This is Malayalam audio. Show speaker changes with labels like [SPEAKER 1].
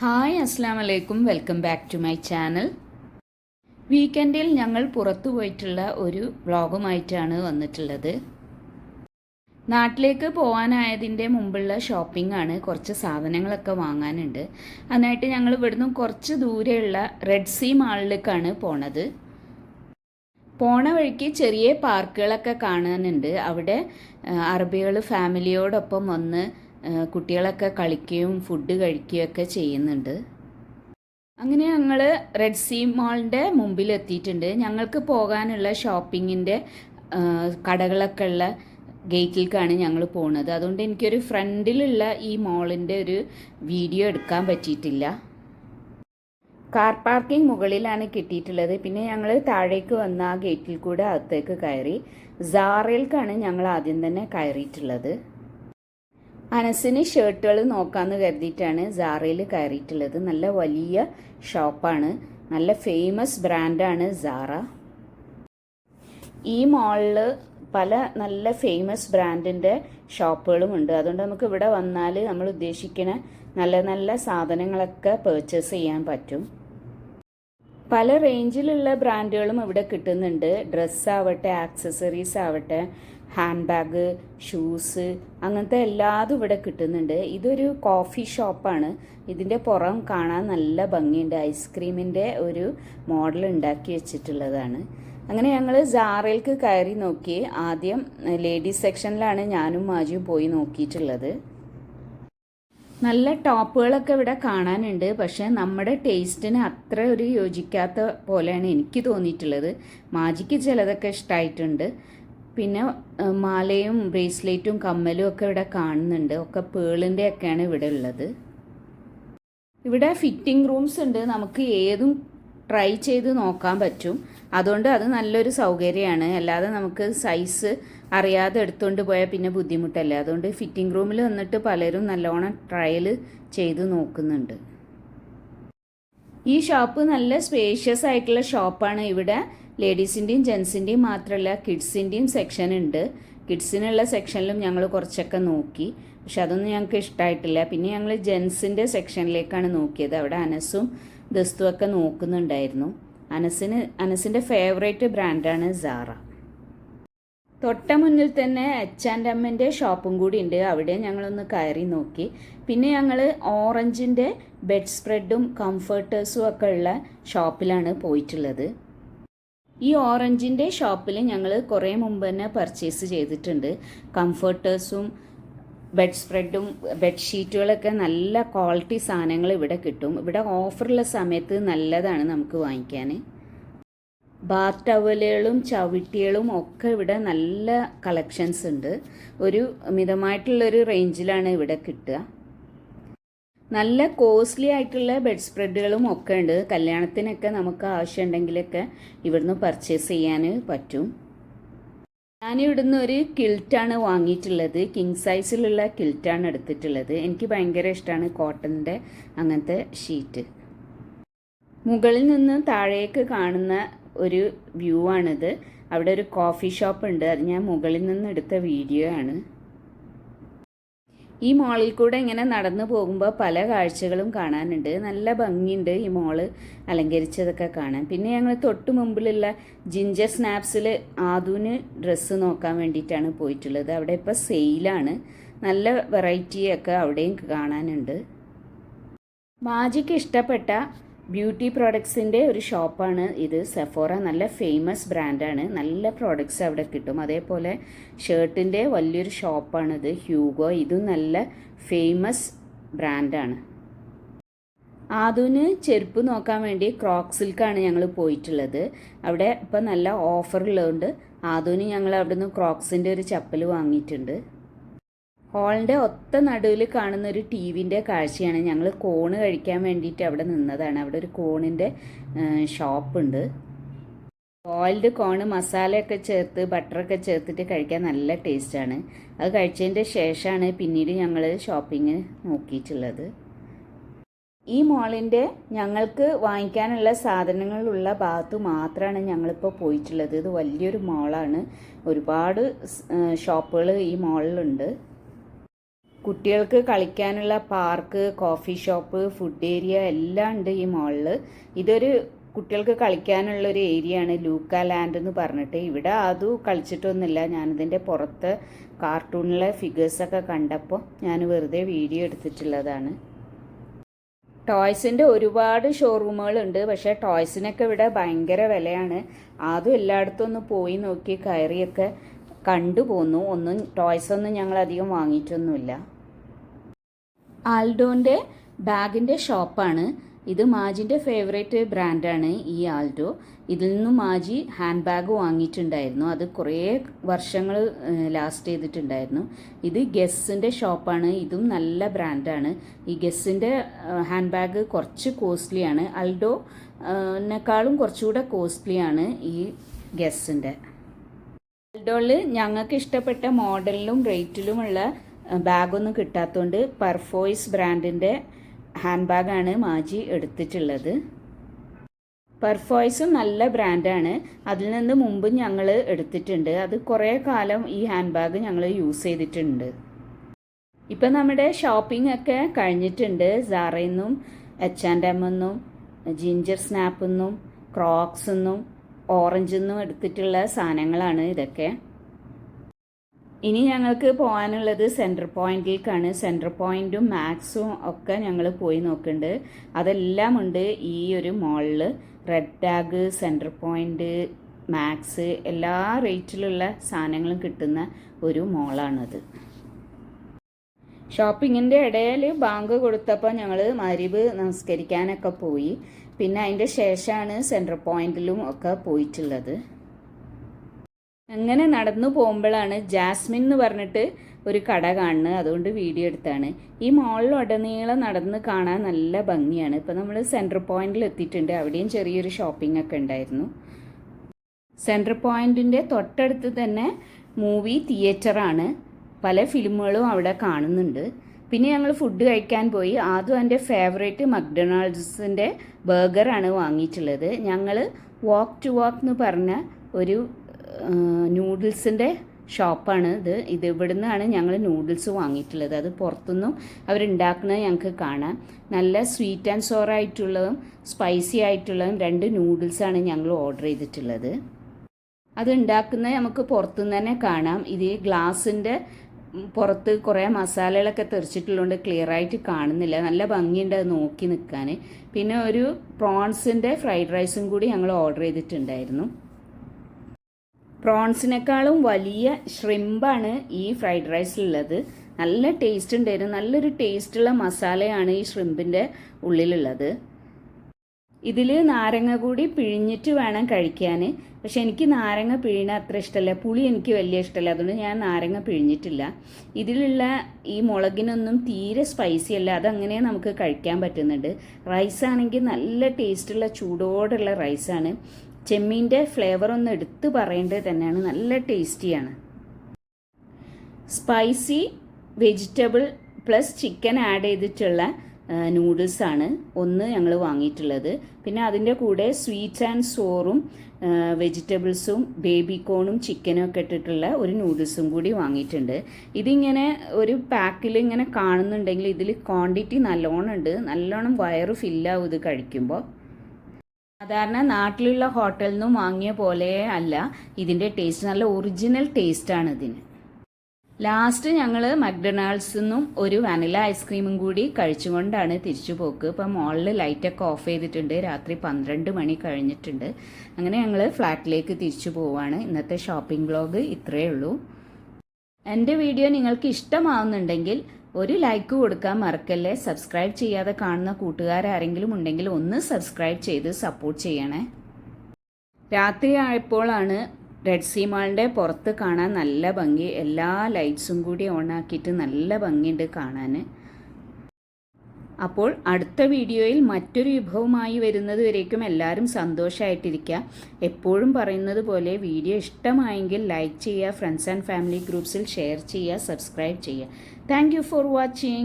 [SPEAKER 1] ഹായ് അസ്സാം വലൈക്കും welcome back to my channel. വീക്കെൻഡിൽ ഞങ്ങൾ പുറത്തു പോയിട്ടുള്ള ഒരു വ്ളോഗുമായിട്ടാണ് വന്നിട്ടുള്ളത്. നാട്ടിലേക്ക് പോകാനായതിന്റെ മുമ്പുള്ള ഷോപ്പിംഗ് ആണ് കുറച്ച് സാധനങ്ങളൊക്കെ വാങ്ങാനുണ്ട്. അതിനായിട്ട് ഞങ്ങൾ ഇവിടുന്ന് കുറച്ച് ദൂരെയുള്ള റെഡ് സീ മാളിലേക്കാണ് പോണത്. പോണ വഴിക്ക് ചെറിയ പാർക്കുകളൊക്കെ കാണാനുണ്ട്. അവിടെ അറബികൾ ഫാമിലിയോടൊപ്പം വന്ന് കുട്ടികളൊക്കെ കളിക്കുകയും ഫുഡ് കഴിക്കുകയൊക്കെ ചെയ്യുന്നുണ്ട്. അങ്ങനെ ഞങ്ങൾ റെഡ് സീ മാളിന്റെ മുമ്പിൽ എത്തിയിട്ടുണ്ട്. ഞങ്ങൾക്ക് പോകാനുള്ള ഷോപ്പിങ്ങിന്റെ കടകളൊക്കെ ഉള്ള ഗേറ്റിലേക്കാണ് ഞങ്ങൾ പോണത്. അതുകൊണ്ട് എനിക്കൊരു ഫ്രണ്ടിലുള്ള ഈ മാളിന്റെ ഒരു വീഡിയോ എടുക്കാൻ പറ്റിയിട്ടില്ല. കാർ പാർക്കിംഗ് മുകളിലാണ് കിട്ടിയിട്ടുള്ളത്. പിന്നെ ഞങ്ങൾ താഴേക്ക് വന്ന ആ ഗേറ്റിൽ കൂടെ അകത്തേക്ക് കയറി. സാറയിൽക്കാണ് ഞങ്ങൾ ആദ്യം തന്നെ കയറിയിട്ടുള്ളത്. അനസിന് ഷർട്ടുകൾ നോക്കാമെന്ന് കരുതിയിട്ടാണ് സാറയിൽ കയറിയിട്ടുള്ളത്. നല്ല വലിയ ഷോപ്പാണ്. നല്ല ഫേമസ് ബ്രാൻഡാണ് സാറ ഈ മാളിൽ പല നല്ല ഫേമസ് ബ്രാൻഡിന്റെ ഷോപ്പുകളും ഉണ്ട്. അതുകൊണ്ട് നമുക്ക് ഇവിടെ വന്നാൽ നമ്മൾ ഉദ്ദേശിക്കുന്ന നല്ല നല്ല സാധനങ്ങളൊക്കെ പേർച്ചേസ് ചെയ്യാൻ പറ്റും. പല റേഞ്ചിലുള്ള ബ്രാൻഡുകളും ഇവിടെ കിട്ടുന്നുണ്ട്. ഡ്രസ്സ് ആവട്ടെ ആക്സസറീസ് ആവട്ടെ ഹാൻഡ് ബാഗ് ഷൂസ് അങ്ങനത്തെ എല്ലാതും ഇവിടെ കിട്ടുന്നുണ്ട്. ഇതൊരു കോഫി ഷോപ്പാണ് ഇതിന്റെ പുറം കാണാൻ നല്ല ഭംഗിയുണ്ട്. ഐസ്ക്രീമിന്റെ ഒരു മോഡൽ ഉണ്ടാക്കി വെച്ചിട്ടുള്ളതാണ്. അങ്ങനെ ഞങ്ങൾ സാറയിലേക്ക് കയറി നോക്കി. ആദ്യം ലേഡീസ് സെക്ഷനിലാണ് ഞാനും മാജിയും പോയി നോക്കിയിട്ടുള്ളത്. നല്ല ടോപ്പുകളൊക്കെ ഇവിടെ കാണാനുണ്ട്. പക്ഷെ നമ്മുടെ ടേസ്റ്റിന് അത്ര ഒരു യോജിക്കാത്ത പോലെയാണ് എനിക്ക് തോന്നിയിട്ടുള്ളത്. മാജിക്ക് ചിലതൊക്കെ ഇഷ്ടമായിട്ടുണ്ട് പിന്നെ മാലയും ബ്രേസ്ലെറ്റും കമ്മലും ഒക്കെ ഇവിടെ കാണുന്നുണ്ട്. ഒക്കെ പേളിന്റെ ഒക്കെയാണ് ഇവിടെ ഉള്ളത്. ഇവിടെ ഫിറ്റിംഗ് റൂംസ് ഉണ്ട്. നമുക്ക് ഏതും ട്രൈ ചെയ്ത് നോക്കാൻ പറ്റും. അതുകൊണ്ട് അത് നല്ലൊരു സൗകര്യമാണ്. അല്ലാതെ നമുക്ക് സൈസ് അറിയാതെ എടുത്തുകൊണ്ട് പോയാൽ പിന്നെ ബുദ്ധിമുട്ടല്ലേ. അതുകൊണ്ട് ഫിറ്റിംഗ് റൂമിൽ വന്നിട്ട് പലരും നല്ലോണം ട്രയൽ ചെയ്ത് നോക്കുന്നുണ്ട്. ഈ ഷോപ്പ് നല്ല സ്പേഷ്യസ് ആയിട്ടുള്ള ഷോപ്പാണ് ഇവിടെ ലേഡീസിന്റെയും ജെൻസിന്റെയും മാത്രമല്ല കിഡ്സിന്റെയും സെക്ഷൻ ഉണ്ട്. കിഡ്സിനുള്ള സെക്ഷനിലും ഞങ്ങൾ കുറച്ചൊക്കെ നോക്കി. പക്ഷെ അതൊന്നും ഞങ്ങൾക്ക് ഇഷ്ടമായിട്ടില്ല പിന്നെ ഞങ്ങൾ ജെൻസിന്റെ സെക്ഷനിലേക്കാണ് നോക്കിയത്. അവിടെ അനസും ദസ്തുവൊക്കെ നോക്കുന്നുണ്ടായിരുന്നു. അനസിന് അനസിന്റെ ഫേവറേറ്റ് ബ്രാൻഡാണ് സാറ തൊട്ട മുന്നിൽ തന്നെ എച്ച് ആൻഡ് എമ്മിന്റെ ഷോപ്പും കൂടി ഉണ്ട്. അവിടെ ഞങ്ങളൊന്ന് കയറി നോക്കി. പിന്നെ ഞങ്ങൾ ഓറഞ്ചിന്റെ ബെഡ് സ്പ്രെഡും കംഫർട്ടേഴ്സും ഒക്കെ ഉള്ള ഷോപ്പിലാണ് പോയിട്ടുള്ളത്. ഈ ഓറഞ്ചിന്റെ ഷോപ്പിൽ ഞങ്ങൾ കുറേ മുമ്പ് തന്നെ പർച്ചേസ് ചെയ്തിട്ടുണ്ട്. കംഫർട്ടേഴ്സും ബെഡ് സ്പ്രെഡും ബെഡ്ഷീറ്റുകളൊക്കെ നല്ല ക്വാളിറ്റി സാധനങ്ങൾ ഇവിടെ കിട്ടും. ഇവിടെ ഓഫറുള്ള സമയത്ത് നല്ലതാണ് നമുക്ക് വാങ്ങിക്കാൻ. ബാത്ത് ടവലുകളും ചവിട്ടികളും ഒക്കെ ഇവിടെ നല്ല കളക്ഷൻസ് ഉണ്ട്. ഒരു മിതമായിട്ടുള്ളൊരു റേഞ്ചിലാണ് ഇവിടെ കിട്ടുക. നല്ല കോസ്റ്റ്ലി ആയിട്ടുള്ള ബെഡ് സ്പ്രെഡുകളും ഒക്കെ ഉണ്ട്. കല്യാണത്തിനൊക്കെ നമുക്ക് ആവശ്യമുണ്ടെങ്കിലൊക്കെ ഇവിടുന്ന് പർച്ചേസ് ചെയ്യാൻ പറ്റും. ഞാൻ ഇവിടുന്ന് ഒരു കിൽറ്റാണ് വാങ്ങിയിട്ടുള്ളത്. കിങ് സൈസിലുള്ള കിൽറ്റാണ് എടുത്തിട്ടുള്ളത്. എനിക്ക് ഭയങ്കര ഇഷ്ടമാണ് കോട്ടന്റെ അങ്ങനത്തെ ഷീറ്റ് മുകളിൽ നിന്ന് താഴേക്ക് കാണുന്ന ഒരു വ്യൂ ആണിത്. അവിടെ ഒരു കോഫി ഷോപ്പ് ഉണ്ട്. അത് ഞാൻ മുകളിൽ നിന്ന് എടുത്ത വീഡിയോ ആണ്. ഈ മോളിൽ കൂടെ ഇങ്ങനെ നടന്നു പോകുമ്പോൾ പല കാഴ്ചകളും കാണാനുണ്ട്. നല്ല ഭംഗിയുണ്ട് ഈ മോൾ അലങ്കരിച്ചതൊക്കെ കാണാൻ. പിന്നെ ഞങ്ങൾ തൊട്ട് മുമ്പിലുള്ള ജിഞ്ചർ സ്നാപ്സിൽ ആദൂന് ഡ്രസ്സ് നോക്കാൻ വേണ്ടിയിട്ടാണ് പോയിട്ടുള്ളത്. അവിടെ ഇപ്പോൾ സെയിലാണ് നല്ല വെറൈറ്റിയൊക്കെ അവിടെയും കാണാനുണ്ട്. മാജിക്ക് ഇഷ്ടപ്പെട്ട ബ്യൂട്ടി പ്രോഡക്ട്സിന്റെ ഒരു ഷോപ്പാണ് ഇത്. സെഫോറ നല്ല ഫേമസ് ബ്രാൻഡാണ്. നല്ല പ്രോഡക്ട്സ് അവിടെ കിട്ടും. അതേപോലെ ഷർട്ടിന്റെ വലിയൊരു ഷോപ്പാണിത് ഹ്യൂഗോ ഇതും നല്ല ഫേമസ് ബ്രാൻഡാണ്. ആദൂന് ചെരുപ്പ് നോക്കാൻ വേണ്ടി ക്രോക്സിൽക്കാണ് ഞങ്ങൾ പോയിട്ടുള്ളത്. അവിടെ ഇപ്പം നല്ല ഓഫറുള്ളതുകൊണ്ട് ആദൂന് ഞങ്ങൾ അവിടുന്ന് ക്രോക്സിന്റെ ഒരു ചപ്പൽ വാങ്ങിയിട്ടുണ്ട്. ഹാളിന്റെ ഒത്ത നടുവിൽ കാണുന്ന ഒരു ടി വിന്റെ കാഴ്ചയാണ്. ഞങ്ങൾ കോണ് കഴിക്കാൻ വേണ്ടിയിട്ട് അവിടെ നിന്നതാണ്. അവിടെ ഒരു കോണിന്റെ ഷോപ്പുണ്ട്. ബോയിൽഡ് കോണ് മസാലയൊക്കെ ചേർത്ത് ബട്ടറൊക്കെ ചേർത്തിട്ട് കഴിക്കാൻ നല്ല ടേസ്റ്റാണ്. അത് കഴിച്ചതിന്റെ ശേഷമാണ് പിന്നീട് ഞങ്ങൾ ഷോപ്പിംഗ് നോക്കിയിട്ടുള്ളത്. ഈ മോളിന്റെ ഞങ്ങൾക്ക് വാങ്ങിക്കാനുള്ള സാധനങ്ങളുള്ള ഭാഗത്ത് മാത്രമാണ് ഞങ്ങളിപ്പോൾ പോയിട്ടുള്ളത്. ഇത് വലിയൊരു മോളാണ്. ഒരുപാട് ഷോപ്പുകൾ ഈ മോളിലുണ്ട്. കുട്ടികൾക്ക് കളിക്കാനുള്ള park coffee shop food area എല്ലാം ഉണ്ട് ഈ മോളിൽ ഇതൊരു കുട്ടികൾക്ക് കളിക്കാനുള്ള ഒരു ഏരിയ ആണ് ലൂക്ക ലാൻഡ് എന്ന് പറഞ്ഞിട്ട്. ഇവിടെ അതും കളിച്ചിട്ടൊന്നുമില്ല. ഞാനിതിന്റെ പുറത്ത് കാർട്ടൂണിലെ ഫിഗേഴ്സൊക്കെ കണ്ടപ്പോൾ ഞാൻ വെറുതെ വീഡിയോ എടുത്തിട്ടുള്ളതാണ്. ടോയ്സിന്റെ ഒരുപാട് ഷോറൂമുകളുണ്ട് പക്ഷേ ടോയ്സിനൊക്കെ ഇവിടെ ഭയങ്കര വിലയാണ്. ആദ്യം എല്ലായിടത്തും ഒന്ന് പോയി നോക്കി കയറിയൊക്കെ കണ്ടു പോന്നു. ഒന്നും ടോയ്സ് ഒന്നും ഞങ്ങൾ അധികം വാങ്ങിയിട്ടൊന്നുമില്ല. ആൽഡോന്റെ ബാഗിന്റെ ഷോപ്പാണ്. ഇത് മാജിന്റെ ഫേവറേറ്റ് ബ്രാൻഡാണ് ഈ ആൽഡോ. ഇതിൽ നിന്നും മാജി ഹാൻഡ് ബാഗ് വാങ്ങിയിട്ടുണ്ടായിരുന്നു. അത് കുറേ വർഷങ്ങൾ ലാസ്റ്റ് ചെയ്തിട്ടുണ്ടായിരുന്നു. ഇത് ഗസ്സിന്റെ ഷോപ്പാണ്. ഇതും നല്ല ബ്രാൻഡാണ്. ഈ ഗസ്സിന്റെ ഹാൻഡ് ബാഗ് കുറച്ച് കോസ്റ്റ്ലിയാണ്. ആൽഡോ നെക്കാളും കുറച്ചുകൂടെ കോസ്റ്റ്ലിയാണ് ഈ ഗസ്സിന്റെ ആൽഡോയിൽ ഞങ്ങൾക്ക് ഇഷ്ടപ്പെട്ട മോഡലിലും റേറ്റിലുമുള്ള ബാഗൊന്നും കിട്ടാത്തതുകൊണ്ട് പർഫോയ്സ് ബ്രാൻഡിന്റെ ഹാൻഡ് ബാഗാണ് മാജി എടുത്തിട്ടുള്ളത്. പെർഫോയ്സും നല്ല ബ്രാൻഡാണ്. അതിൽ നിന്ന് മുമ്പ് ഞങ്ങൾ എടുത്തിട്ടുണ്ട്. അത് കുറേ കാലം ഈ ഹാൻഡ് ബാഗ് ഞങ്ങൾ യൂസ് ചെയ്തിട്ടുണ്ട്. ഇപ്പം നമ്മുടെ ഷോപ്പിംഗ് ഒക്കെ കഴിഞ്ഞിട്ടുണ്ട്. സാറയിൽ നിന്നും എച്ച് ആൻഡ് എം എന്നും ജിഞ്ചർ സ്നാപ്പിൽ നിന്നും ക്രോക്സ് നിന്നും ഓറഞ്ചിൽ നിന്നും എടുത്തിട്ടുള്ള സാധനങ്ങളാണ് ഇതൊക്കെ. ഇനി ഞങ്ങൾക്ക് പോകാനുള്ളത് സെന്റർ പോയിന്റിലേക്കാണ് സെന്റർ പോയിന്റും മാക്സും ഒക്കെ ഞങ്ങൾ പോയി നോക്കുന്നുണ്ട് അതെല്ലാം ഉണ്ട് ഈ ഒരു മോളിൽ Red Tag Centrepoint Max എല്ലാ റേറ്റിലുള്ള സാധനങ്ങളും കിട്ടുന്ന ഒരു മോളാണത് ഷോപ്പിങ്ങിന്റെ ഇടയിൽ ബാങ്ക് കൊടുത്തപ്പോൾ ഞങ്ങൾ മരിവ് നമസ്കരിക്കാനൊക്കെ പോയി. പിന്നെ അതിന്റെ ശേഷമാണ് സെന്റർ പോയിന്റിലും ഒക്കെ പോയിട്ടുള്ളത്. അങ്ങനെ നടന്നു പോകുമ്പോഴാണ് ജാസ്മിൻ എന്ന് പറഞ്ഞിട്ട് ഒരു കട കാണുന്നത്. അതുകൊണ്ട് വീഡിയോ എടുത്താണ്. ഈ മോളിൽ ഉടനീളം നടന്ന് കാണാൻ നല്ല ഭംഗിയാണ്. ഇപ്പം നമ്മൾ സെന്റർ പോയിന്റിൽ എത്തിയിട്ടുണ്ട്. അവിടെയും ചെറിയൊരു ഷോപ്പിംഗ് ഒക്കെ ഉണ്ടായിരുന്നു. സെന്റർ പോയിന്റിന്റെ തൊട്ടടുത്ത് തന്നെ മൂവി തിയേറ്ററാണ് പല ഫിലിമുകളും അവിടെ കാണുന്നുണ്ട്. പിന്നെ ഞങ്ങൾ ഫുഡ് കഴിക്കാൻ പോയി. ആദ്യം എന്റെ ഫേവറേറ്റ് മക്ഡൊണാൾഡ്സിന്റെ ബർഗറാണ് വാങ്ങിയിട്ടുള്ളത്. ഞങ്ങൾ വാക്ക് ടു വാക്ക് എന്ന് പറഞ്ഞ ഒരു നൂഡിൽസിന്റെ ഷോപ്പാണ് ഇത്. ഇത് ഇവിടുന്നാണ് ഞങ്ങൾ നൂഡിൽസ് വാങ്ങിയിട്ടുള്ളത്. അത് പുറത്തുനിന്നും അവരുണ്ടാക്കുന്നത് ഞങ്ങൾക്ക് കാണാം. നല്ല സ്വീറ്റ് ആൻഡ് സോർ ആയിട്ടുള്ളതും സ്പൈസി ആയിട്ടുള്ളതും രണ്ട് നൂഡിൽസാണ് ഞങ്ങൾ ഓർഡർ ചെയ്തിട്ടുള്ളത്. അത് ഉണ്ടാക്കുന്നത് നമുക്ക് പുറത്തുനിന്ന് തന്നെ കാണാം. ഇത് ഗ്ലാസിന്റെ പുറത്ത് കുറേ മസാലകളൊക്കെ തെറിച്ചിട്ടുള്ളതുകൊണ്ട് ക്ലിയർ ആയിട്ട് കാണുന്നില്ല. നല്ല ഭംഗിയുണ്ട് അത് നോക്കി നിൽക്കാൻ. പിന്നെ ഒരു പ്രോൺസിന്റെ ഫ്രൈഡ് റൈസും കൂടി ഞങ്ങൾ ഓർഡർ ചെയ്തിട്ടുണ്ടായിരുന്നു. പ്രോൺസിനേക്കാളും വലിയ ഷ്രിമ്പാണ് ഈ ഫ്രൈഡ് റൈസിലുള്ളത് നല്ല ടേസ്റ്റ് ഉണ്ടായിരുന്നു. നല്ലൊരു ടേസ്റ്റുള്ള മസാലയാണ് ഈ ഷ്രിമ്പിന്റെ ഉള്ളിലുള്ളത്. ഇതിൽ നാരങ്ങ കൂടി പിഴിഞ്ഞിട്ട് വേണം കഴിക്കാൻ പക്ഷെ എനിക്ക് നാരങ്ങ പിഴിഞ്ഞ അത്ര ഇഷ്ടമല്ല. പുളി എനിക്ക് വലിയ ഇഷ്ടമല്ല. അതുകൊണ്ട് ഞാൻ നാരങ്ങ പിഴിഞ്ഞിട്ടില്ല. ഇതിലുള്ള ഈ മുളകിനൊന്നും തീരെ സ്പൈസി അല്ല. അതങ്ങനെ നമുക്ക് കഴിക്കാൻ പറ്റുന്നുണ്ട് റൈസാണെങ്കിൽ നല്ല ടേസ്റ്റുള്ള ചൂടോടുള്ള റൈസാണ് ചെമ്മീന്റെ ഫ്ലേവർ ഒന്ന് എടുത്ത് പറയേണ്ടത് തന്നെയാണ്. നല്ല ടേസ്റ്റിയാണ് spicy vegetable plus chicken add ചെയ്തിട്ടുള്ള നൂഡിൽസാണ് ഒന്ന് ഞങ്ങൾ വാങ്ങിയിട്ടുള്ളത്. പിന്നെ അതിന്റെ കൂടെ സ്വീറ്റ്സ് ആൻഡ് സോറും വെജിറ്റബിൾസും ബേബി കോണും ചിക്കനും ഒക്കെ ഇട്ടിട്ടുള്ള ഒരു നൂഡിൽസും കൂടി വാങ്ങിയിട്ടുണ്ട്. ഇതിങ്ങനെ ഒരു പാക്കിൽ ഇങ്ങനെ കാണുന്നുണ്ടെങ്കിൽ ഇതിൽ ക്വാണ്ടിറ്റി നല്ലോണം ഉണ്ട്. നല്ലോണം വയറ് ഫില്ലാവും ഇത് കഴിക്കുമ്പോൾ. സാധാരണ നാട്ടിലുള്ള ഹോട്ടലിൽ നിന്നും വാങ്ങിയ പോലെ അല്ല. ഇതിന്റെ ടേസ്റ്റ് നല്ല ഒറിജിനൽ ആണ് ഇതിന്. ലാസ്റ്റ് ഞങ്ങൾ മക്ഡൊണാൾഡ്സിൽ നിന്നും ഒരു വനില ഐസ്ക്രീമും കൂടി കഴിച്ചുകൊണ്ടാണ് തിരിച്ചു പോക്ക്. ഇപ്പം മോളിൽ ലൈറ്റൊക്കെ ഓഫ് ചെയ്തിട്ടുണ്ട്. രാത്രി പന്ത്രണ്ട് മണി കഴിഞ്ഞിട്ടുണ്ട്. അങ്ങനെ ഞങ്ങൾ ഫ്ലാറ്റിലേക്ക് തിരിച്ചു പോവാണ്. ഇന്നത്തെ ഷോപ്പിംഗ് ബ്ലോഗ് ഇത്രയേ ഉള്ളൂ. എന്റെ വീഡിയോ നിങ്ങൾക്ക് ഇഷ്ടമാവുന്നുണ്ടെങ്കിൽ ഒരു ലൈക്ക് കൊടുക്കാൻ മറക്കല്ലേ? സബ്സ്ക്രൈബ് ചെയ്യാതെ കാണുന്ന കൂട്ടുകാരാരെങ്കിലും ഉണ്ടെങ്കിൽ ഒന്ന് സബ്സ്ക്രൈബ് ചെയ്ത് സപ്പോർട്ട് ചെയ്യണേ. രാത്രി ആയപ്പോഴാണ് റെഡ് സീ മാളിന്റെ പുറത്ത് കാണാൻ നല്ല ഭംഗി. എല്ലാ ലൈറ്റ്സും കൂടി ഓണാക്കിയിട്ട് നല്ല ഭംഗിയുണ്ട് കാണാൻ അപ്പോൾ അടുത്ത വീഡിയോയിൽ മറ്റൊരു വിഭവമായി വരുന്നത് വരേക്കും എല്ലാവരും സന്തോഷമായിട്ടിരിക്കുക എപ്പോഴും പറയുന്നത് പോലെ വീഡിയോ ഇഷ്ടമായെങ്കിൽ ലൈക്ക് ചെയ്യുക ഫ്രണ്ട്സ് ആൻഡ് ഫാമിലി ഗ്രൂപ്പ്സിൽ ഷെയർ ചെയ്യുക സബ്സ്ക്രൈബ് ചെയ്യുക. Thank for watching